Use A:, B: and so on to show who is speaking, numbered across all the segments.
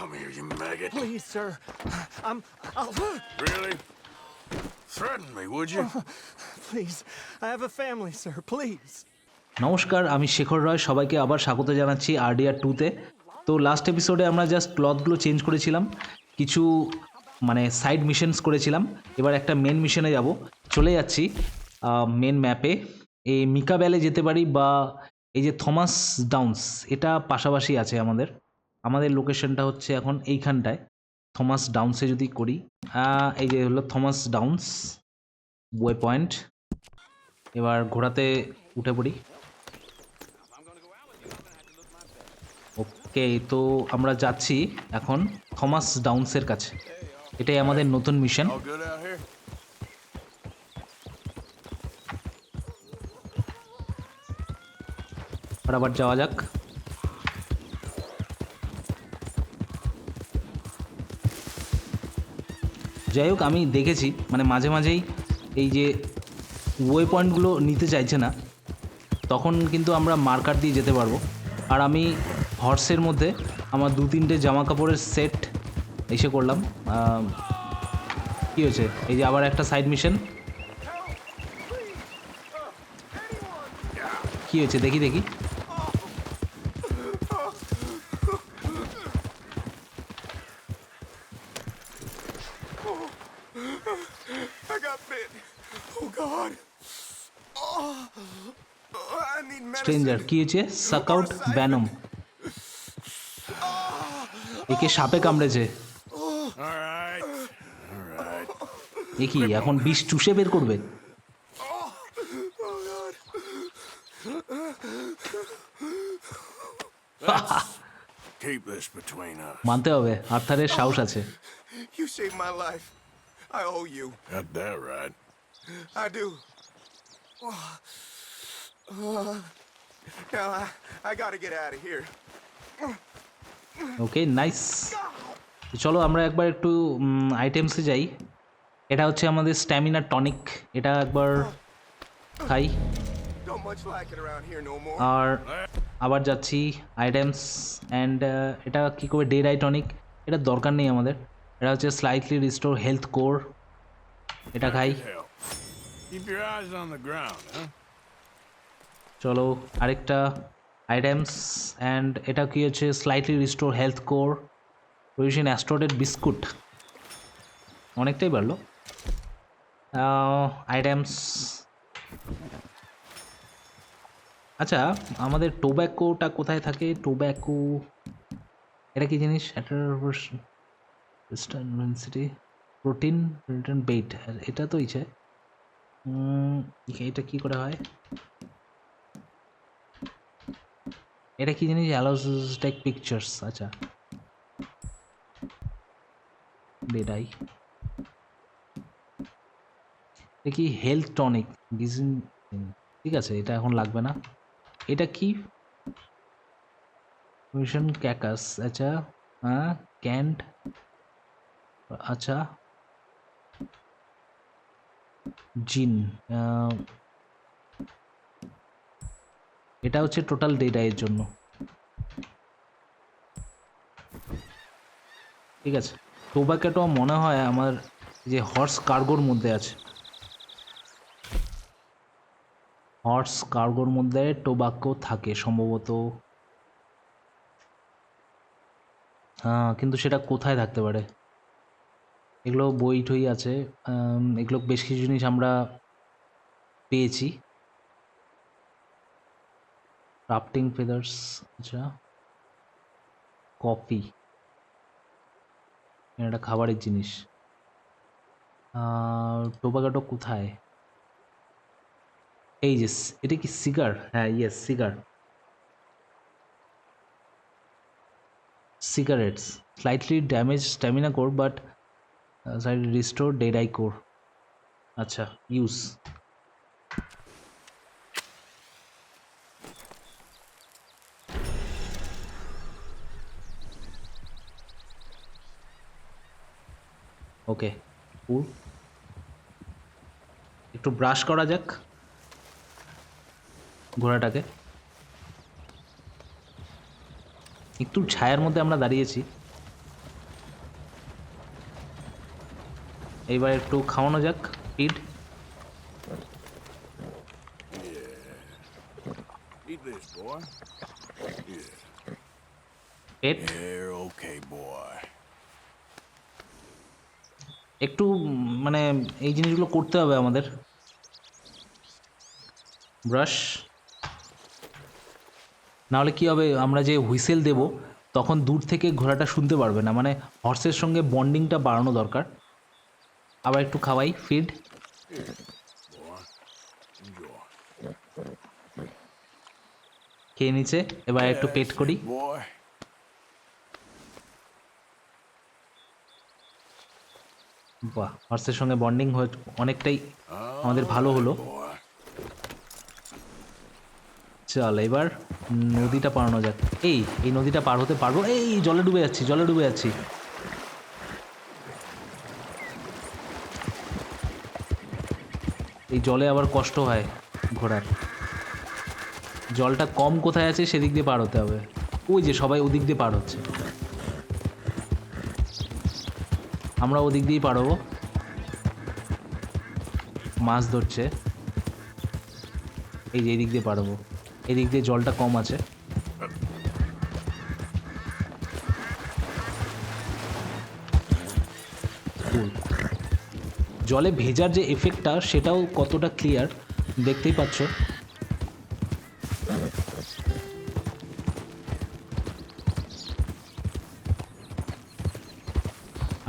A: Come here, you maggot.
B: Please, sir. I'm. I'll.
A: Really? Threaten me, would you?
B: Please. I have a family, sir. Please.
C: নমস্কার আমি শেখর রয় সবাইকে আবার স্বাগত জানাচ্ছি RDR টুতে তো লাস্ট এপিসোডে আমরা জাস্ট ক্লথগুলো চেঞ্জ করেছিলাম কিছু মানে সাইড মিশনস করেছিলাম এবার একটা মেন মিশনে যাব চলে যাচ্ছি মেন ম্যাপে এই মিকাবেলে যেতে পারি বা এই যে থমাস ডাউন্স এটা পাশাপাশি আছে আমাদের আমাদের লোকেশনটা হচ্ছে এখন এইখানটায়। থমাস ডাউন্সে যদি করি এই যে হলো থমাস ডাউন্স ওয়ে পয়েন্ট এবার ঘোড়াতে উঠে পড়ি। ওকে তো আমরা যাচ্ছি এখন থমাস ডাউন্সের কাছে। এটাই আমাদের নতুন মিশন আবার যাওয়া যাক। যাই হোক, আমি দেখেছি মানে মাঝে মাঝেই এই যে ওয়ে পয়েন্টগুলো নিতে চাইছে না, তখন কিন্তু আমরা মার্কার দিয়ে যেতে পারব। আর আমি হর্সের মধ্যে আমার দু তিনটে জামা কাপড়ের সেট এসে করলাম। কি হয়েছে? এই যে আবার একটা সাইড মিশন কি হয়েছে? দেখি দেখি
A: I got bit. Oh, God. Oh, oh, I need
C: গিয়েছে সাকাউট ব্যানম একে সাপে কামড়েছে। একই এখন বিষ চুষে বের করবে? মানতে হবে আর্থারের সাহস আছে।
D: I do. Uh, uh. Now I, I gotta get out of here.
C: Okay nice চলো আমরা একবার একটু আইটেমসে যাই। এটা হচ্ছে আমাদের স্ট্যামিনা টনিক এটা একবার খাই. আর আবার যাচ্ছি আইটেমস অ্যান্ড এটা কী করবে? ডে রাই টনিক এটা দরকার নেই আমাদের। এটা হচ্ছে স্লাইটলি রিস্টোর হেলথ কোর এটা খাই।
A: Hell. Keep your eyes on the ground, huh?
C: চলো আরেকটা আইটেমস অ্যান্ড এটা কি হচ্ছে slightly restore health core provision অ্যাস্ট্রোডেড biscuit অনেকটাই বাড়লো। আইটেমস আচ্ছা আমাদের টোব্যাকোটা কোথায় থাকে? টোব্যাকো এটা কি জিনিস? ডেন্সিটি প্রোটিন বেট এটা তো ইচ্ছে। এটা কি করে হয়? এটা কি জিনিস? অ্যালাউস টেক পিকচার্স আচ্ছা। বেডাই। এটা কি হেলথ টনিক ডিজিন ঠিক আছে, এটা এখন লাগবে না। এটা কি? মিশন ক্যাকাস আচ্ছা হ্যাঁ ক্যান্ট আচ্ছা। জিন এটা হচ্ছে টোটাল ডেটা এর জন্য। ঠিক আছে? টোবাকেটো মনে হয় আমার যে হর্স কার্গোর মধ্যে আছে। হর্স কার্গোর মধ্যে টোবাকো থাকে সম্ভবত। হ্যাঁ কিন্তু সেটা কোথায় থাকতে পারে? এগুলো বই টই আছে এগুলো বেশ কিছু জিনিস আমরা পেয়েছি। ক্রাফটিং ফেদার্স আচ্ছা। কফি এটা খাবারের জিনিস। টোবাকাটো কোথায়? এই যে, এটা কি সিগার? হ্যাঁ yes cigar. Cigarettes slightly damage stamina core but restore dead eye core আচ্ছা ইউজ ওকে। পুর একটু ব্রাশ করা যাক। ঘোড়াটাকে। একটু ছায়ার মধ্যে আমরা দাঁড়িয়েছি। এইবার একটু খাওয়ানো যাক
A: ইট
C: পেট একটু মানে এই জিনিসগুলো করতে হবে আমাদের। ব্রাশ নাহলে কি হবে, আমরা যে হুইসেল দেব, তখন দূর থেকে ঘোড়াটা শুনতে পারবে না। মানে হর্সের সঙ্গে বন্ডিংটা বাড়ানো দরকার। আবার একটু খাওয়াই ফিড খেয়ে নিচে, এবার একটু পেট করি। বাহ হর্সের সঙ্গে বন্ডিং হয়ে অনেকটাই আমাদের ভালো হলো. চল, এবার নদীটা পারানো যাক। এই এই নদীটা পার হতে পারব। এই, জলে ডুবে যাচ্ছি, জলে ডুবে যাচ্ছি। এই জলে আবার কষ্ট হয় ঘোড়ার জলটা কম কোথায় আছে সেদিক দিয়ে পার হতে হবে। ওই যে সবাই ওদিক দিয়ে পার হচ্ছে। আমরা ওদিক দিয়েই পার হব। মাছ ধরছে। এই যে এদিক দিয়ে পারব এদিক দিয়ে জলটা কম আছে। জলে ভেজার যে এফেক্টটা সেটাও কতটা ক্লিয়ার দেখতেই পাচ্ছ।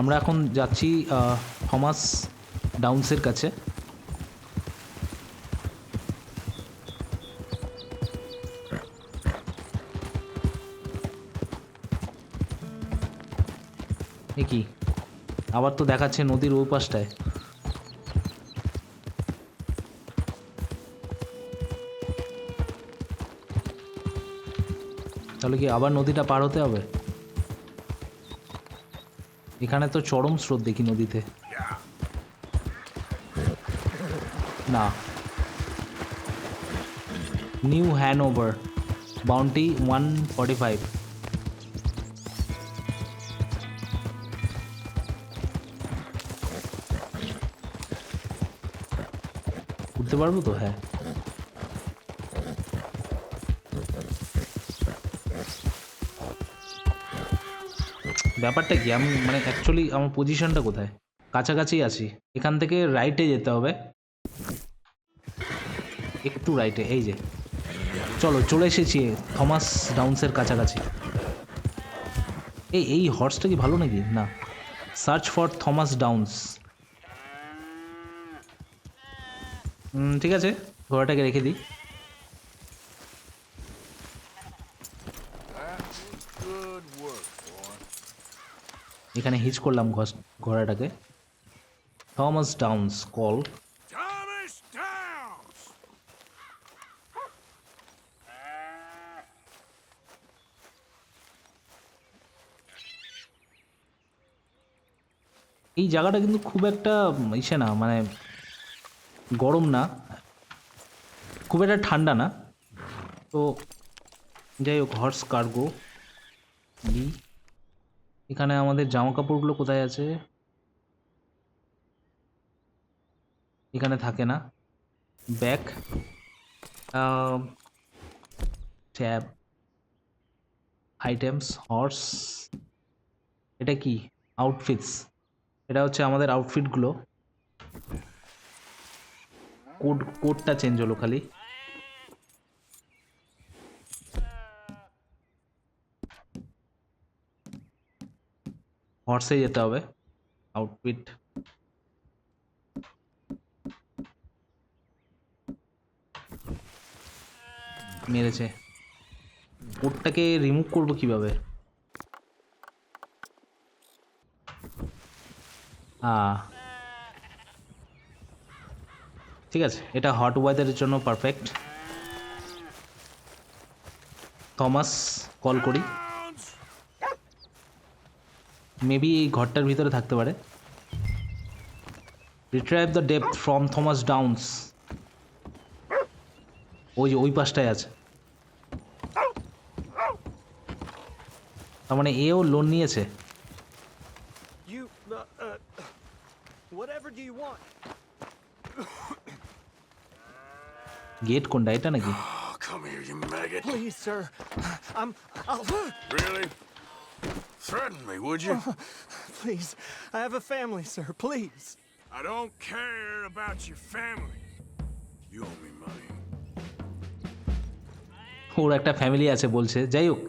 C: আমরা এখন যাচ্ছি থমাস ডাউন্সের কাছে। কি? আবার তো দেখাচ্ছে নদীর ওই পাশটায়। তাহলে কি আবার নদীটা পার হতে হবে? এখানে তো চরম স্রোত দেখি নদীতে। না। New Hanover, bounty one forty five. উঠতে পারব তো? হ্যাঁ। ব্যাপারটা কি? আমি মানে অ্যাকচুয়ালি আমার পজিশনটা কোথায়? কাছাকাছি আছি। এখান থেকে রাইটে যেতে হবে। একটু রাইটে এই যে। চলো, চলে এসেছি থমাস ডাউন্সের কাছাকাছি। এই এই হর্সটা কি ভালো নাকি? না। Search for Thomas Downs. ঠিক আছে। ঘোড়াটাকে রেখে দিই
A: That was good work, boy.
C: এখানে হিচ করলাম ঘোড়াটাকে। থমাস ডাউন্স কল এই জায়গাটা কিন্তু খুব একটা ইসে না মানে গরম না খুব একটা ঠান্ডা না। তো যাই হোক হর্স কার্গো বি এখানে আমাদের জামা কাপড়গুলো কোথায় আছে? এখানে থাকে না। Bag tab, items, horse. এটা কি? আউটফিটস। এটা হচ্ছে আমাদের আউটফিটগুলো। কোড, কোডটা চেঞ্জ হলো খালি। হর্সে যেতে হবে। আউটফিট মেরেছে। কোডটাকে রিমুভ করব কীভাবে? ঠিক আছে, এটা হট ওয়েদারের জন্য পারফেক্ট থমাস কল করি। মেবি এই ঘরটার ভিতরে থাকতে পারে retrieve the depth from Thomas Downs ওই যে ওই পাশটায় আছে তার মানে এও লোন নিয়েছে
B: You, uh, uh, Whatever do you want?
C: Gate কোনটা এটা নাকি
A: Oh, come here, you maggot.
B: Please, sir. I'm. I'll.
A: Really? Threaten me, would you?
B: Please. I have a family, sir. Please.
A: I don't care about your family. You owe me money.
C: ওর একটা family আছে বলছে যাই হোক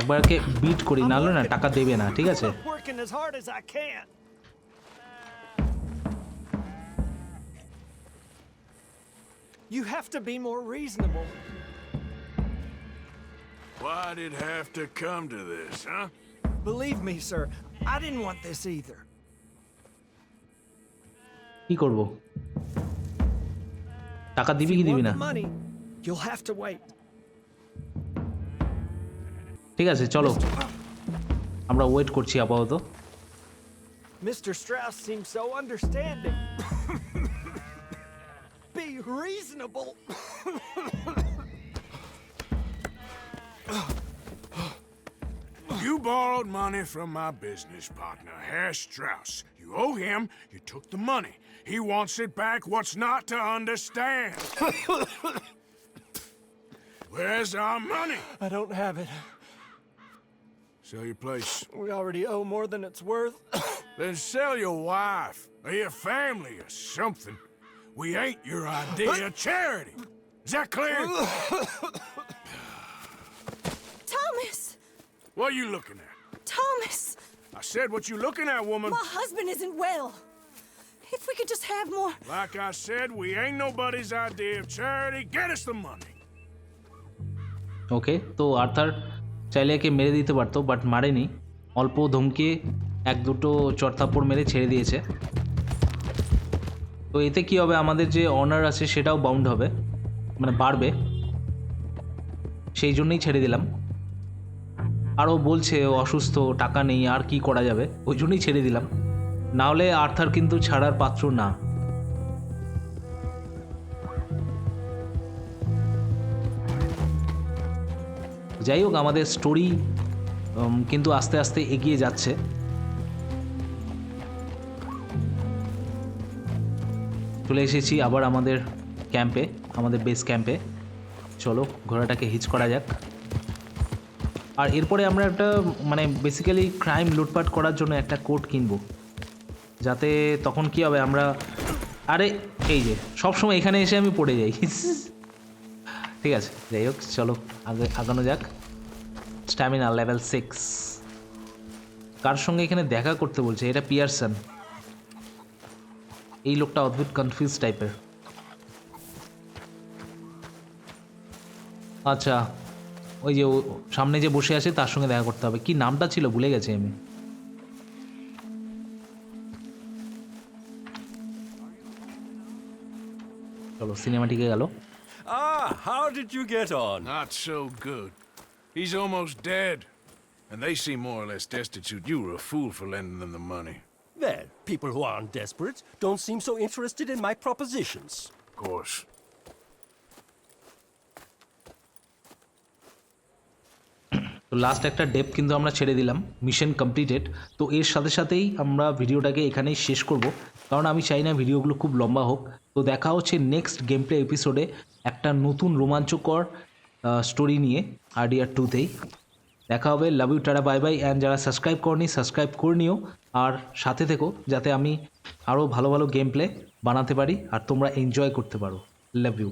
C: একবারকে bit করি
B: I'm
C: নাহলে না
B: working-
C: টাকা দেবে না ঠিক আছে
B: I'm working as hard as I can. You have to be more reasonable.
A: Why'd it have to come to this, huh?
B: Believe me, sir, I didn't want this either.
C: কি করব টাকা দিবি কি
B: You
C: দিবি
B: want
C: না
B: the money, you'll have to wait.
C: ঠিক আছে চলো আমরা ওয়েট করছি আপাতত
B: Mr. Strauss seems so understanding. Be reasonable.
A: You borrowed money from my business partner, Herr Strauss. You owe him, you took the money. He wants it back. What's not to understand? Where's our money?
B: I don't have it.
A: Sell your place.
B: We already owe more than it's worth.
A: Then sell your wife or your family or something. We ain't your idea of charity. Is that clear? what are you looking at?
E: Thomas!
A: I said what you looking at, woman.
E: My husband isn't well. If we could just have more.
A: Like I said, we ain't nobody's idea of charity. Get us the money.
C: ওকে তো Arthur চাইলে একে মেরে দিতে পারতো but মারেনি অল্প ধমকে এক দুটো চড়থাপ্পড় মেরে ছেড়ে দিয়েছে তো এতে কি হবে আমাদের যে অনার আছে সেটাও বাউন্ড হবে মানে বাড়বে সেই জন্যই ছেড়ে দিলাম আরও বলছে অসুস্থ, টাকা নেই, আর কি করা যাবে? ওই জন্যই ছেড়ে দিলাম। না হলে আর্থার কিন্তু ছাড়ার পাত্র না। যাই হোক, আমাদের স্টোরি কিন্তু আস্তে আস্তে এগিয়ে যাচ্ছে। চলে এসেছি আবার আমাদের ক্যাম্পে আমাদের বেস ক্যাম্পে চলো, ঘোড়াটাকে হিচ করা যাক। আর এরপরে আমরা একটা মানে বেসিক্যালি ক্রাইম লুটপাট করার জন্য একটা কোট কিনবো। যাতে তখন কি হবে, আমরা, আরে, এই যে, সবসময় এখানে এসে আমি পড়ে যাই। ঠিক আছে, যাই হোক, চলো, আগে আগানো যাক। স্ট্যামিনা লেভেল সিক্স কার সঙ্গে এখানে দেখা করতে বলছে? এটা পিয়ারসন এই লোকটা অদ্ভুত কনফিউজ টাইপের আচ্ছা ওই যে সামনে যে বসে আছে তার সঙ্গে দেখা করতে হবে কি নামটা ছিল ভুলে গেছি আমি চলো সিনেমাটিকে গেল
F: Ah, how did you get on?
A: Not so good. He's almost dead. And they seem more or less destitute. You were a fool for lending them the money.
F: Well, people who aren't desperate don't seem so interested in my propositions.
A: Of course.
C: তো last একটা debt কিন্তু আমরা ছেড়ে দিলাম mission completed তো এর সাথে সাথেই আমরা ভিডিওটাকে এখানেই শেষ করব। কারণ আমি চাই না ভিডিওগুলো খুব লম্বা হোক। তো দেখা হচ্ছে নেক্সট গেম প্লে এপিসোডে একটা নতুন রোমাঞ্চকর স্টোরি নিয়ে আরডিআর টুতেই দেখা হবে। Love you tata bye bye and যারা সাবস্ক্রাইব করনি সাবস্ক্রাইব করে নিও। আর সাথে থেকো, যাতে আমি আরও ভালো ভালো গেম প্লে বানাতে পারি আর তোমরা এনজয় করতে পারো। Love you